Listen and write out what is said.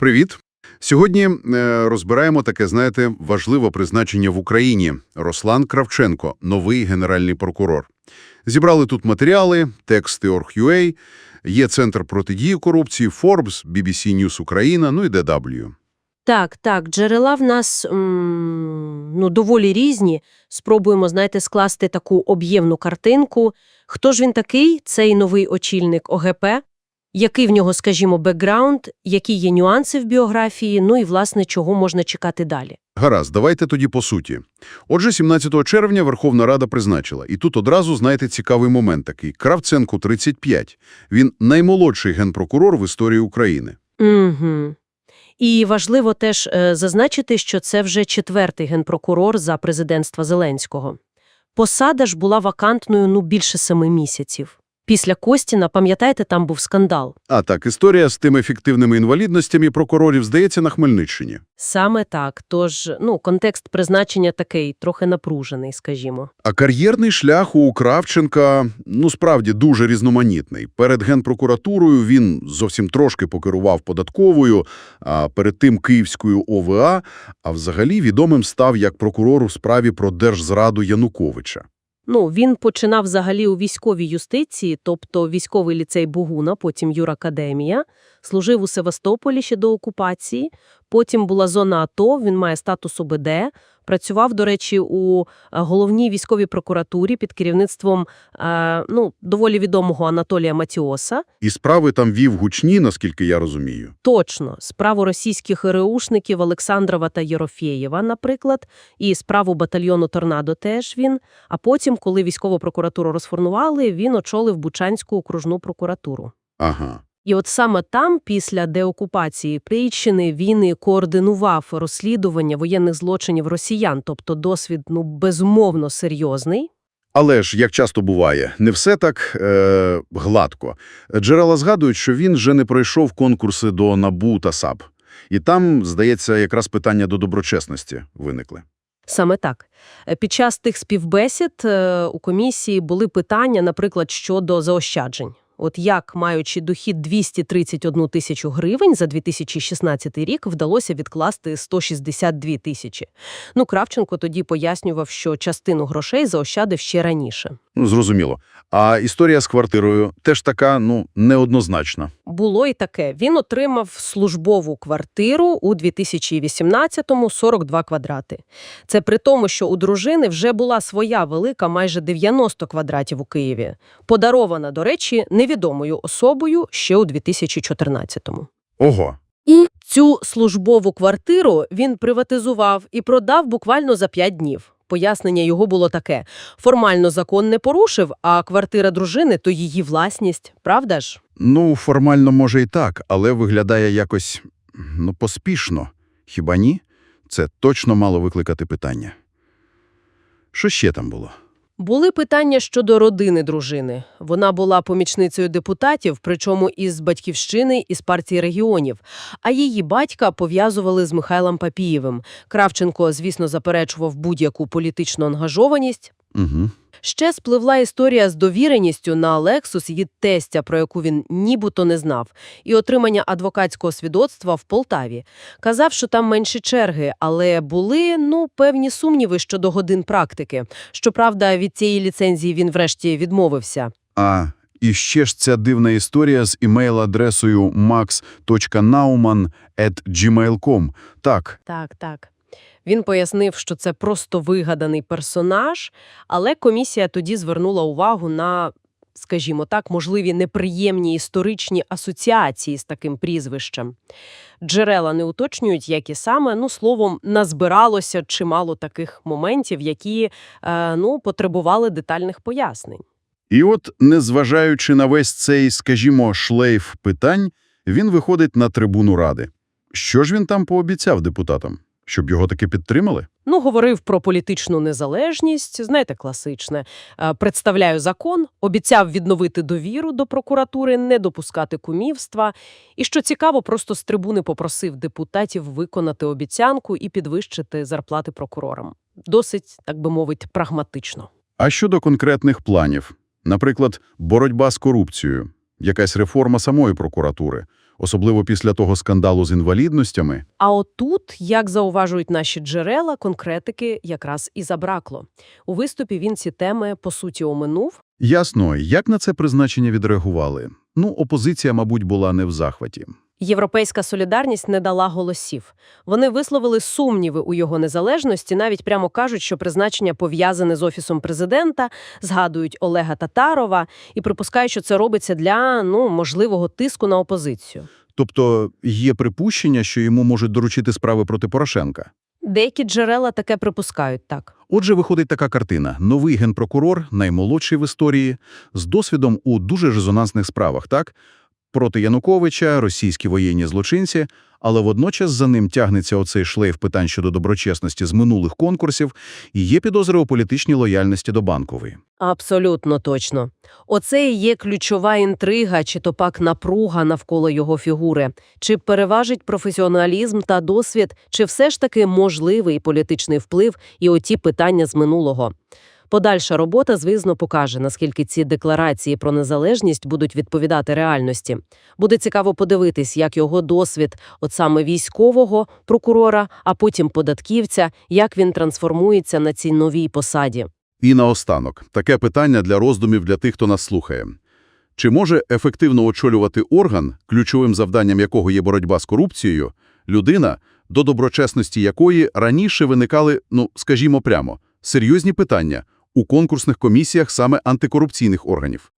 Привіт. Сьогодні е, розбираємо таке, знаєте, важливе призначення в Україні. Руслан Кравченко, новий генеральний прокурор. Зібрали тут матеріали, тексти Org.ua, є Центр протидії корупції, Forbes, BBC News Україна, ну і DW. Так, так, джерела в нас м, ну, доволі різні. Спробуємо, знаєте, скласти таку об'ємну картинку. Хто ж він такий, цей новий очільник ОГП? Який в нього, скажімо, бекграунд, які є нюанси в біографії, ну і, власне, чого можна чекати далі? Гаразд, давайте тоді по суті. Отже, 17 червня Верховна Рада призначила. І тут одразу, знаєте, цікавий момент такий. Кравценку 35. Він наймолодший генпрокурор в історії України. Угу. І важливо теж е, зазначити, що це вже четвертий генпрокурор за президентства Зеленського. Посада ж була вакантною ну більше семи місяців. Після Костіна, пам'ятаєте, там був скандал. А так, історія з тими фіктивними інвалідностями прокурорів, здається, на Хмельниччині. Саме так. Тож, ну, контекст призначення такий, трохи напружений, скажімо. А кар'єрний шлях у Кравченка, ну, справді, дуже різноманітний. Перед Генпрокуратурою він зовсім трошки покерував податковою, а перед тим Київською ОВА, а взагалі відомим став як прокурор у справі про держзраду Януковича. Ну, він починав взагалі у військовій юстиції, тобто військовий ліцей Богуна, потім Юракадемія, служив у Севастополі ще до окупації, потім була зона АТО, він має статус ОБД, працював, до речі, у е, головній військовій прокуратурі під керівництвом е, ну, доволі відомого Анатолія Матіоса. І справи там вів гучні, наскільки я розумію. Точно, справу російських РУшників Олександрова та Єрофєєва, наприклад, і справу батальйону «Торнадо» теж він. А потім, коли військову прокуратуру розформували, він очолив Бучанську окружну прокуратуру. Ага. І от саме там, після деокупації Прийщини, він і координував розслідування воєнних злочинів росіян, тобто досвід, ну, безумовно, серйозний. Але ж, як часто буває, не все так е, гладко. Джерела згадують, що він вже не пройшов конкурси до НАБУ та САП. І там, здається, якраз питання до доброчесності виникли. Саме так. Під час тих співбесід е, у комісії були питання, наприклад, щодо заощаджень. От як, маючи дохід 231 тисячу гривень за 2016 рік, вдалося відкласти 162 тисячі. Ну, Кравченко тоді пояснював, що частину грошей заощадив ще раніше. Ну, зрозуміло. А історія з квартирою теж така, ну, неоднозначна. Було і таке. Він отримав службову квартиру у 2018-му 42 квадрати. Це при тому, що у дружини вже була своя велика, майже 90 квадратів у Києві, подарована, до речі, невідомою особою ще у 2014-му. Ого. І Цю службову квартиру він приватизував і продав буквально за 5 днів. Пояснення його було таке. Формально закон не порушив, а квартира дружини – то її власність, правда ж? Ну, формально, може і так, але виглядає якось, ну, поспішно. Хіба ні? Це точно мало викликати питання. Що ще там було? Були питання щодо родини дружини. Вона була помічницею депутатів, причому із батьківщини, із партії регіонів. А її батька пов'язували з Михайлом Папієвим. Кравченко, звісно, заперечував будь-яку політичну ангажованість. Угу. Ще спливла історія з довіреністю на Лексус її тестя, про яку він нібито не знав, і отримання адвокатського свідоцтва в Полтаві. Казав, що там менші черги, але були, ну, певні сумніви щодо годин практики. Щоправда, від цієї ліцензії він врешті відмовився. А, і ще ж ця дивна історія з імейл-адресою max.nauman.gmail.com. Так, Так, так. Він пояснив, що це просто вигаданий персонаж, але комісія тоді звернула увагу на, скажімо так, можливі неприємні історичні асоціації з таким прізвищем. Джерела не уточнюють, які саме, ну, словом, назбиралося чимало таких моментів, які, е, ну, потребували детальних пояснень. І от, незважаючи на весь цей, скажімо, шлейф питань, він виходить на трибуну Ради. Що ж він там пообіцяв депутатам? Щоб його таки підтримали? Ну, говорив про політичну незалежність, знаєте, класичне. Е, Представляю закон, обіцяв відновити довіру до прокуратури, не допускати кумівства. І, що цікаво, просто з трибуни попросив депутатів виконати обіцянку і підвищити зарплати прокурорам. Досить, так би мовити, прагматично. А щодо конкретних планів? Наприклад, боротьба з корупцією, якась реформа самої прокуратури. Особливо після того скандалу з інвалідностями. А отут, як зауважують наші джерела, конкретики якраз і забракло. У виступі він ці теми, по суті, оминув. Ясно, як на це призначення відреагували? Ну, опозиція, мабуть, була не в захваті. Європейська солідарність не дала голосів. Вони висловили сумніви у його незалежності, навіть прямо кажуть, що призначення пов'язане з офісом президента, згадують Олега Татарова і припускають, що це робиться для ну можливого тиску на опозицію. Тобто є припущення, що йому можуть доручити справи проти Порошенка. Деякі джерела таке припускають так. Отже, виходить така картина. Новий генпрокурор, наймолодший в історії, з досвідом у дуже резонансних справах, так? Проти Януковича, російські воєнні злочинці, але водночас за ним тягнеться оцей шлейф питань щодо доброчесності з минулих конкурсів і є підозри у політичній лояльності до Банкової. Абсолютно точно. Оце і є ключова інтрига, чи то пак напруга навколо його фігури. Чи переважить професіоналізм та досвід, чи все ж таки можливий політичний вплив і оті питання з минулого. Подальша робота, звісно, покаже, наскільки ці декларації про незалежність будуть відповідати реальності. Буде цікаво подивитись, як його досвід, от саме військового прокурора, а потім податківця, як він трансформується на цій новій посаді. І наостанок, таке питання для роздумів для тих, хто нас слухає. Чи може ефективно очолювати орган, ключовим завданням якого є боротьба з корупцією, людина, до доброчесності якої раніше виникали, ну, скажімо прямо, серйозні питання у конкурсних комісіях саме антикорупційних органів?